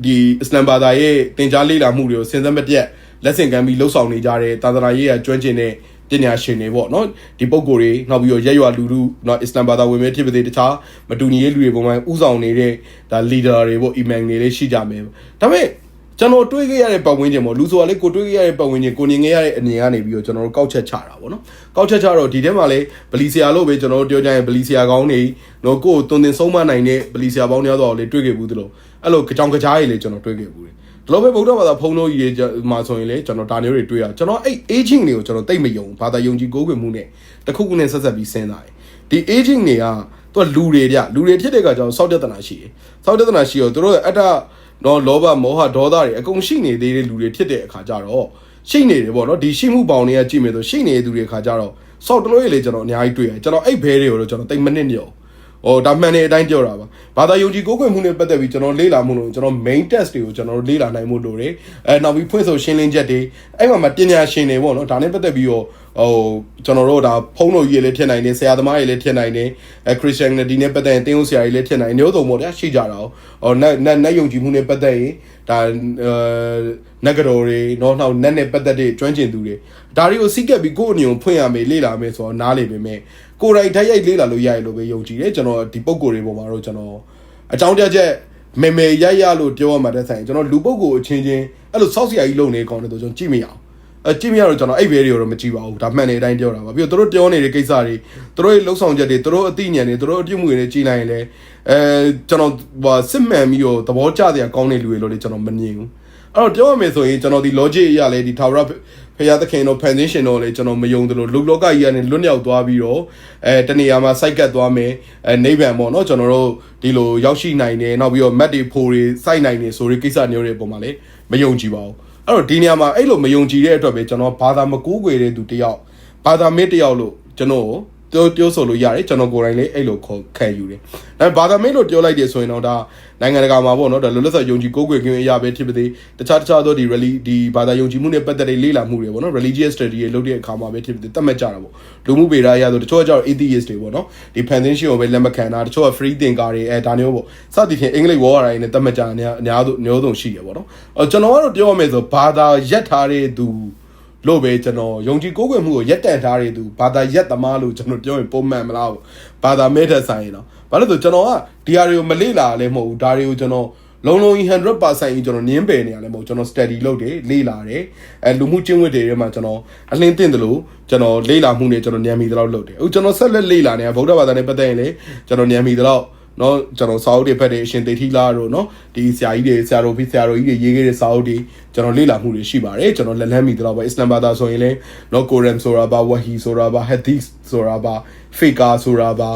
ဒီအစ္စလမ်ဘာသာရဲ့သင်ကြားလေ့လာမှုတွေကိုစဉ်ဆက်မပြတ်လက်ဆင့်ကမ်းပြီးလှုပ်ဆောင်နေကြတဲ့သာသနာရေးကကျွမ်းကျင်တဲ့ပညာရှင်တွေပေါ့နော်ဒီပုံကိုယ်တွေနောက်ပြီးတော့ရက်ရွာလူလူနော်အစ္စလမ်ဘာသာဝင်မဲ့ဖြစ်ပါစေတခြားမတူညီတဲ့လူတွေပုံမှန်ဥဆောင်နေတဲ့ဒါ leader တွေပေါ့ imam တွေလည်းရှိကြမယ်ဒါပေမဲ့ ကျွန်တော်တွေးခဲ့ရတဲ့ပတ်ဝန်းကျင်ပေါ့လူဆိုတာလေကိုတွေးခဲ့ရတဲ့ပတ်ဝန်းကျင်ကိုနေခဲ့ရတဲ့အမြင်ကနေပြီးတော့ကျွန်တော်တို့ကောက်ချက်ချတာပေါ့နော်ကောက်ချက်ချတော့ဒီထဲမှာလေဗလီဆီယာလို့ပဲကျွန်တော်တို့ပြောကြရင်ဗလီဆီယာကောင်းနေတော့ကိုယ်တုံတင်ဆုံးမနိုင်တဲ့ဗလီဆီယာပေါင်းများတော့လေတွေးခဲ့ဘူးသလိုအဲ့လိုကြောင်ကြကြားကြီးလေကျွန်တော်တွေးခဲ့ဘူးတယ်ဒီလိုပဲဗုဒ္ဓဘာသာဖုံးလို့ကြီးတွေမှာဆိုရင်လေကျွန်တော်ဒါမျိုးတွေတွေးရကျွန်တော်အဲ့ aging တွေကိုကျွန်တော်တိတ်မယုံဘာသာယုံကြည်ကိုးကွယ်မှုနဲ့တခုခုနဲ့ဆက်ဆက်ပြီးစဉ်းစားတယ်ဒီ aging တွေကသူကလူတွေဗျလူတွေဖြစ်တဲ့ကကြောင့်စောက်တဒနာရှိတယ်စောက်တဒနာရှိတော့သူတို့ရဲ့အတ္တ နော်လောဘမောဟဒေါသတွေအကုန်ရှိနေသေးတဲ့လူတွေဖြစ်တဲ့အခါကျတော့ရှိနေတယ်ပေါ့နော်ဒီရှိမှုပေါင်းတွေကကြည့်မယ်ဆိုရှိနေတဲ့သူတွေအခါကျတော့စောက်တလို့ရလေကျွန်တော်အများကြီးတွေ့ရတယ်ကျွန်တော်အဲ့ဘဲတွေကိုတော့ကျွန်တော်တိတ်မနစ်ညော်ဟိုဒါမှန်တဲ့အတိုင်းပြောတာပါဘာသာယုံကြည်ကိုးကွယ်မှုနဲ့ပတ်သက်ပြီးကျွန်တော်လေ့လာမှုလို့ကျွန်တော် main test တွေကိုကျွန်တော်တို့လေ့လာနိုင်မှုလို့ရတယ်အဲနောက်ပြီးဖွင့်ဆိုရှင်းလင်းချက်တွေအဲ့မှာမှပညာရှင်တွေပေါ့နော်ဒါနဲ့ပတ်သက်ပြီးတော့ ဟိုကျွန်တော်တို့ဒါဖုန်းတော်ကြီးတွေလည်းထည့်နိုင်တယ်ဆရာသမားတွေလည်းထည့်နိုင်တယ်အဲ Christianity နဲ့ပတ်သက်ရင်တင်းဦးဆရာတွေလည်းထည့်နိုင်တယ်မျိုးစုံပေါ့ဗျာရှိကြတာဟိုနတ်နတ်နတ်ယုံကြည်မှုနဲ့ပတ်သက်ရင်ဒါအဲနဂတော်တွေနော်နောက်နတ်နဲ့ပတ်သက်တဲ့ကျွမ်းကျင်သူတွေဒါတွေကိုစိတ်ကပ်ပြီးကိုယ့်အညုံဖွင့်ရမယ်လေ့လာမယ်ဆိုတော့နားလေပေမဲ့ကိုယ်တိုင်ဓာတ်ရိုက်လေ့လာလို့ရရလို့ပဲယုံကြည်တယ်ကျွန်တော်ဒီပုံကိုယ်တွေပေါ်မှာတော့ကျွန်တော်အကြောင်းပြချက်မေမေရရလို့ပြောရမှာတဲ့ဆိုင်ကျွန်တော်လူပုဂ္ဂိုလ်အချင်းချင်းအဲ့လိုစောက်စရာကြီးလုပ်နေကောင်းတယ်ဆိုကျွန်တော်ကြည့်မရအောင် အဲကြည့်မရတော့ကျွန်တော်အဲ့ဘဲတွေကိုတော့မကြည့်ပါဘူးဒါမှန်တဲ့အတိုင်းပြောတာပါပြီးတော့တို့ပြောနေတဲ့ကိစ္စတွေတို့ရဲ့လှုပ်ဆောင်ချက်တွေတို့အသိဉာဏ်တွေတို့အပြုတ်မှုတွေကြည့်လိုက်ရင်လည်းအဲကျွန်တော်ဟိုစစ်မှန်ပြီးတော့သဘောကျစရာကောင်းတဲ့လူတွေလို့လေကျွန်တော်မမြင်ဘူးအဲ့တော့ပြောရမယ်ဆိုရင်ကျွန်တော်ဒီ logic အရာလေဒီ Tower ဖရာသခင်တို့ foundation တို့လည်းကျွန်တော်မယုံသလိုလူလောကကြီးကနေလွတ်မြောက်သွားပြီးတော့အဲတနေရာမှာစိုက်ကတ်သွားမယ်အဲနိဗ္ဗာန်ပေါ့နော်ကျွန်တော်တို့ဒီလိုရောက်ရှိနိုင်တယ်နောက်ပြီးတော့ map တွေဖိုတွေစိုက်နိုင်တယ်ဆိုတဲ့ကိစ္စမျိုးတွေပုံမှာလည်းမယုံကြည်ပါဘူး အဲ့တော့ဒီနေရာမှာအဲ့လိုမယုံကြည်တဲ့အတွက်ပဲကျွန်တော်ဘာသာမကိုးကွယ်တဲ့သူတယောက်ဘာသာမင်းတယောက်လို့ကျွန်တော် ပြောပြောဆိုလို့ရတယ်ကျွန်တော်ကိုယ်တိုင်လည်းအဲ့လိုခေါ်ခံယူတယ်။ဒါဘာသာမင်းလို့ပြောလိုက်တယ်ဆိုရင်တော့ဒါနိုင်ငံတကာမှာပေါ့နော်ဒါလွတ်လပ်စွာယုံကြည်ကိုးကွယ်ခြင်းအရာပဲဖြစ်ပါသေးတခြားတခြားသောဒီ rally ဒီဘာသာယုံကြည်မှုနဲ့ပတ်သက်တဲ့လေ့လာမှုတွေပေါ့နော် religious study တွေလုပ်တဲ့အခါမှာပဲဖြစ်ပါသေးတတ်မှတ်ကြတာပေါ့လူမှုပေရာအရာဆိုတချို့ကကျတော့ atheist တွေပေါ့နော်ဒီ foundation ကိုပဲလက်မခံတာတချို့က free thinker တွေအဲဒါမျိုးပေါ့စသည်ဖြင့်အင်္ဂလိပ် word တွေနဲ့တတ်မှတ်ကြတာအများစုမျိုးစုံရှိရပေါ့နော်အဲကျွန်တော်ကတော့ပြောရမယ်ဆိုဘာသာရက်ထားတဲ့သူ လို့ပဲကျွန်တော်ယုံကြည်ကိုးကွယ်မှုကိုရက်တန်ထားတဲ့သူဘာသာရက်သမားလို့ကျွန်တော်ပြောရင်ပုံမှန်မလားဘာသာမဲတဲ့ဆိုင်ရင်တော့ဘာလို့လဲဆိုကျွန်တော်ကဒီဟာတွေကိုမလေ့လာလည်းမဟုတ်ဘူးဒါတွေကိုကျွန်တော်လုံးလုံး100%ကြီးကျွန်တော်နင်းပယ်နေရလဲမဟုတ်ကျွန်တော် study လုပ်တယ်လေ့လာတယ်အဲလူမှုကျင့်ဝတ်တွေထဲမှာကျွန်တော်အလင်းတင်တယ်လို့ကျွန်တော်လေ့လာမှုနဲ့ကျွန်တော်ဉာဏ်မီတော့လုပ်တယ်အခုကျွန်တော်ဆက်လက်လေ့လာနေတာဗုဒ္ဓဘာသာနဲ့ပတ်သက်ရင်လေကျွန်တော်ဉာဏ်မီတော့ เนาะကျွန်တော်စာအုပ်တွေဖတ်တယ်အရှင်သေထီလာတို့เนาะဒီဆရာကြီးတွေဆရာတော်ပြီးဆရာတော်ကြီးတွေရေးခဲ့တဲ့စာအုပ်တွေကျွန်တော်လေ့လာမှုတွေရှိပါတယ်ကျွန်တော်လက်လန်းမိတော့ပဲအစ္စလမ်ဘာသာဆိုရင်လည်းเนาะကိုရမ်ဆိုတာပါဝဟီဆိုတာပါဟက်ဒီစ်ဆိုတာပါဖေကာဆိုတာပါ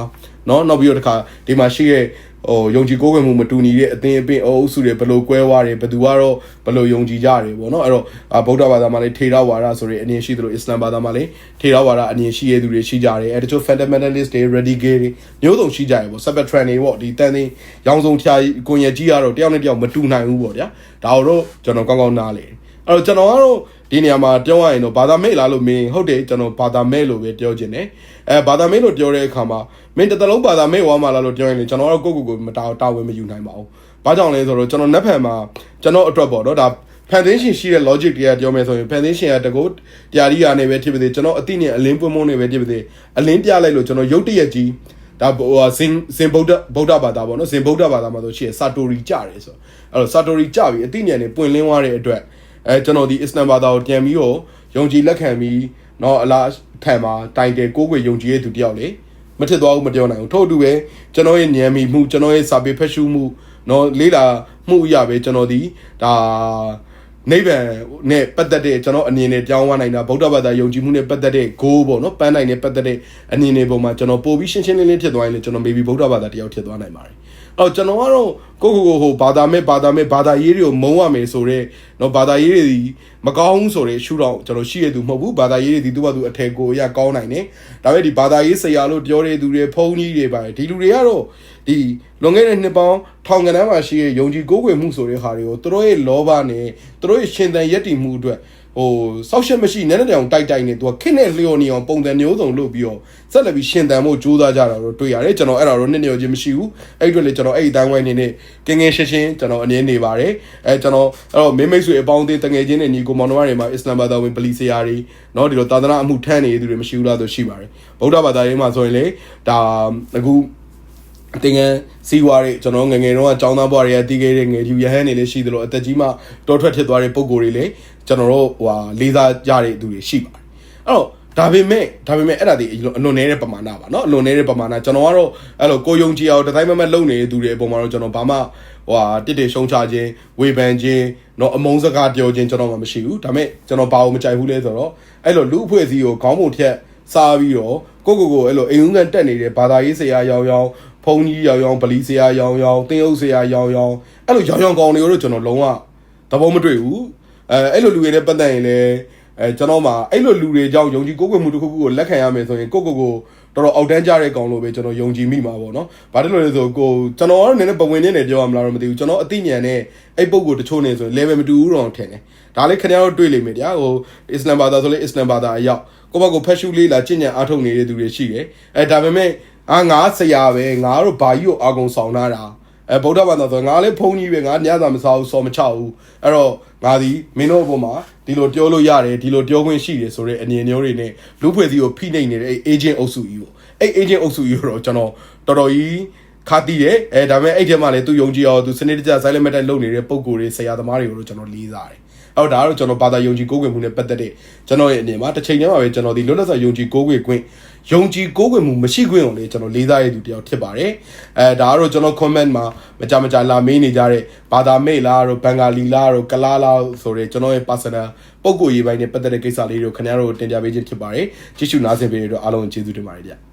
เนาะနောက်ပြီးတော့တခါဒီမှာရှိတဲ့ ဟိုယုံကြည်ကိုးကွယ်မှုမတူညီတဲ့အသင်းအပင်အုပ်စုတွေဘယ်လိုကွဲဝါးတယ်ဘယ်သူကတော့ဘယ်လိုယုံကြည်ကြတယ်ပေါ့နော်အဲ့တော့ဗုဒ္ဓဘာသာမှာလည်းထေရဝါဒဆိုတဲ့အမြင်ရှိသလိုအစ္စလာမ်ဘာသာမှာလည်းထေရဝါဒအမြင်ရှိရတဲ့သူတွေရှိကြတယ်အဲတချို့ fundamentalist တွေ radical တွေမျိုးစုံရှိကြတယ်ပေါ့ separate trend တွေပေါ့ဒီတန်သိရောင်စုံဖြာကိုရကြီးကတော့တယောက်နဲ့တယောက်မတူနိုင်ဘူးပေါ့ဗျာဒါတော့ကျွန်တော်ကောင်းကောင်းနားလေအဲ့တော့ကျွန်တော်ကတော့ ဒီနေရာမှာပြောရရင်တော့ဘာသာမဲ့လားလို့မင်းဟုတ်တယ်ကျွန်တော်ဘာသာမဲ့လို့ပဲပြောချင်တယ်အဲဘာသာမဲ့လို့ပြောတဲ့အခါမှာမင်းတစ်သလုံးဘာသာမဲ့ဝါမှာလားလို့ပြောရင်လေကျွန်တော်ကတော့ကိုယ့်ကိုယ်ကိုမတာတာဝန်မယူနိုင်ပါဘူးဘာကြောင့်လဲဆိုတော့ကျွန်တော်နက်ဖန်မှာကျွန်တော်အတွက်ပေါ့နော်ဒါ foundation ရှိတဲ့ logic တွေကပြောမယ်ဆိုရင် foundation ကတကုတ်တရားရီယာနေပဲဖြစ်ပါသေးကျွန်တော်အတိနဲ့အလင်းပွင့်ပွင့်နေပဲဖြစ်ပါသေးအလင်းပြလိုက်လို့ကျွန်တော်ရုတ်တရက်ကြီးဒါဟိုဇင်ဇင်ဗုဒ္ဓဗုဒ္ဓဘာသာပေါ့နော်ဇင်ဗုဒ္ဓဘာသာမှာဆိုရှိရစာတိုရီကြတယ်ဆိုအဲ့တော့စာတိုရီကြပြီအတိနဲ့နေပွင့်လင်းသွားတဲ့အတွက် အဲကျွန်တော်ဒီအစ္စလမ်ဘာသာကိုပြန်ပြီးတော့ယုံကြည်လက်ခံပြီးเนาะအလားခံမှာတိုင်တယ်ကိုးကွယ်ယုံကြည်ရတဲ့သူတယောက်လေမထစ်သွားဘူးမပြောနိုင်ဘူးထို့အတူပဲကျွန်တော်ရဲ့ဉာဏ်မီမှုကျွန်တော်ရဲ့စာပေဖက်ရှုမှုเนาะလေးလာမှုအရာပဲကျွန်တော်ဒီဒါနိဗ္ဗာန်နဲ့ပတ်သက်တဲ့ကျွန်တော်အမြင်နဲ့ပြောင်းသွားနိုင်တာဗုဒ္ဓဘာသာယုံကြည်မှုနဲ့ပတ်သက်တဲ့ goal ပေါ့နော်ပန်းနိုင်နဲ့ပတ်သက်တဲ့အမြင်တွေပုံမှာကျွန်တော်ပို့ပြီးရှင်းရှင်းလင်းလင်းဖြစ်သွားရင်လည်းကျွန်တော် maybe ဗုဒ္ဓဘာသာတယောက်ဖြစ်သွားနိုင်ပါတယ် အဲ့တော့ကျွန်တော်ကတော့ကိုကိုကိုဟိုဘာသာမဲ့ဘာသာမဲ့ဘာသာရေးတွေကိုမုံရမယ်ဆိုတော့နော်ဘာသာရေးတွေဒီမကောင်းဘူးဆိုတဲ့ရှုတော့ကျွန်တော်ရှိရသူမဟုတ်ဘူးဘာသာရေးတွေဒီသူ့ဘာသူအထက်ကိုအရကောင်းနိုင်တယ်ဒါပေမဲ့ဒီဘာသာရေးဆရာလို့ပြောတဲ့သူတွေဖုန်းကြီးတွေပါတယ်ဒီလူတွေကတော့ဒီလွန်ခဲ့တဲ့နှစ်ပေါင်းထောင်ကနန်းမှာရှိတဲ့ယုံကြည်ကိုးကွယ်မှုဆိုတဲ့ဟာတွေကိုသူတို့ရဲ့လောဘနဲ့သူတို့ရဲ့ရှင်သန်ယက်တည်မှုအတွက် ဟိုစောက်ရှက်မရှိနည်းနည်းတောင်တိုက်တိုက်နေသူကခင်းနဲ့လျော်နေအောင်ပုံစံမျိုးစုံလုပ်ပြီးတော့ဆက်လက်ပြီးရှင်သန်မှုကြိုးစားကြတာတော့တွေ့ရတယ်ကျွန်တော်အဲ့ဒါတော့နှစ်နှစ်ချင်းမရှိဘူးအဲ့အတွက်လေကျွန်တော်အဲ့ဒီတိုင်းဝိုင်းနေနဲ့ကင်းကင်းရှင်းရှင်းကျွန်တော်အနေနေပါတယ်အဲကျွန်တော်အဲ့တော့မင်းမိတ်ဆွေအပေါင်းအသင်းတငယ်ချင်းတွေညီကိုမောင်နှမတွေမှာအစ္စလာမ်ဘာသာဝင်ပလီဆရာတွေเนาะဒီလိုသာသနာအမှုထမ်းနေတဲ့သူတွေမရှိဘူးလားဆိုရှိပါတယ်ဗုဒ္ဓဘာသာရေးမှာဆိုရင်လေဒါအခု တင်ငန်းစီးွားတဲ့ကျွန်တော်ငငယ်တုန်းကចောင်းသားဘွားတွေကတီးခဲ့တဲ့ငယ်သူရဟန်းနေလေးရှိသလိုအသက်ကြီးမှတောထွက်ဖြစ်သွားတဲ့ပုံကိုယ်တွေလေကျွန်တော်တို့ဟိုလေးစားကြတဲ့သူတွေရှိပါတယ်အဲ့တော့ဒါပေမဲ့ဒါပေမဲ့အဲ့ဒါဒီအလွန်နေတဲ့ပမာဏပါเนาะအလွန်နေတဲ့ပမာဏကျွန်တော်ကတော့အဲ့လိုကိုယုံကြည်အောင်တတိုင်းမမတ်လုံနေတဲ့သူတွေအပေါ်မှာတော့ကျွန်တော်ဘာမှဟိုဟာတစ်တေရှုံချခြင်းဝေဖန်ခြင်းเนาะအမုန်းစကားပြောခြင်းကျွန်တော်မှမရှိဘူးဒါပေမဲ့ကျွန်တော်ဘာလို့မကြိုက်ဘူးလဲဆိုတော့အဲ့လိုလူအဖွဲ့အစည်းကိုခေါင်းပုံထက်စားပြီးတော့ ကိုကိုကိုအဲ့လိုအိမ်ဦးကန်တက်နေတဲ့ဘာသာရေးဆရာရောင်ရောင်ဘုန်း ကြီးရောင်ရောင်ဗလီဆရာရောင်ရောင်တင်းအုပ်ဆရာရောင်ရောင်အဲ့လိုရောင်ရောင်ကောင်တွေကိုတော့ကျွန်တော်လုံးဝသဘောမတွေ့ဘူးအဲအဲ့လိုလူတွေနဲ့ပတ်သက်ရင်လည်းအဲကျွန်တော်မှအဲ့လိုလူတွေကြောင့်ယုံကြည်ကိုးကွယ်မှုတစ်ခုခုကိုလက်ခံရမယ်ဆိုရင်ကိုကိုကိုတော်တော်အောက်တန်းကြတဲ့ကောင်လို့ပဲကျွန်တော်ယုံကြည်မိမှာပေါ့နော်။ဘာလို့လဲဆိုကိုကျွန်တော်ကတော့နည်းနည်းပဝင်နေတယ်ပြောရမလားတော့မသိဘူးကျွန်တော်အသိဉာဏ်နဲ့အဲ့ပုံကိုတချို့နေဆိုရင် level မတူဘူးတော့ထင်တယ်။ဒါလည်းခင်ဗျားတို့တွေ့လိမ့်မယ်ဗျာဟိုအစ္စလမ်ဘာသာဆိုလည်းအစ္စလမ်ဘာသာအရောက်ကိုယ့်ဘက်ကိုဖက်ရှူလေးလာကျင့်ကြံအားထုတ်နေတဲ့သူတွေရှိတယ်။အဲဒါပေမဲ့ အာငါဆရာပဲငါတို့ဘာကြီးကိုအာကုံဆောင်လာတာအဲဗုဒ္ဓဘာသာဆိုငါလည်းဖုန်းကြီးပဲငါညသာမစားဘူးစော်မချဘူးအဲ့တော့ငါဒီမင်းတို့အပေါ်မှာဒီလိုပြောလို့ရတယ်ဒီလိုပြောခွင့်ရှိတယ်ဆိုတဲ့အမြင်မျိုးတွေနဲ့လူဖွဲ့စည်းကိုဖိနှိပ်နေတဲ့အဲ့ agent အုပ်စုကြီးကိုအဲ့ agent အုပ်စုကြီးကိုတော့ကျွန်တော်တော်တော်ကြီးခါတီးတယ်အဲဒါပေမဲ့အဲ့ထဲမှာလည်းသူယုံကြည်အောင်သူစနစ်တကျ silent method လုပ်နေတဲ့ပုံကိုယ်တွေဆရာသမားတွေကိုတော့ကျွန်တော်လေးစားတယ် အဲ့တော့ဒါကတော့ကျွန်တော်ဘာသာယုံကြည်ကိုးကွယ်မှုနဲ့ပတ်သက်တဲ့ကျွန်တော်ရဲ့အနေမှာတစ်ချိန်တည်းမှာပဲကျွန်တော်ဒီလွတ်လပ်စွာယုံကြည်ကိုးကွယ်ခွင့်ယုံကြည်ကိုးကွယ်မှုမရှိခွင့်ကိုလေကျွန်တော်လေးစားရတဲ့သူတယောက်ဖြစ်ပါတယ်အဲဒါကတော့ကျွန်တော် comment မှာမကြမကြလာမေးနေကြတဲ့ဘာသာမိတ်လားတို့ဘင်္ဂါလီလားတို့ကလားလားဆိုတဲ့ကျွန်တော်ရဲ့ personal ပုံကိုယ်ရေးပိုင်းနဲ့ပတ်သက်တဲ့ကိစ္စလေးတွေကိုခင်ဗျားတို့တင်ပြပေးခြင်းဖြစ်ပါတယ်ကြည့်ရှုနားဆင်ပေးတဲ့အတွက်အားလုံးကျေးဇူးတင်ပါတယ်ဗျ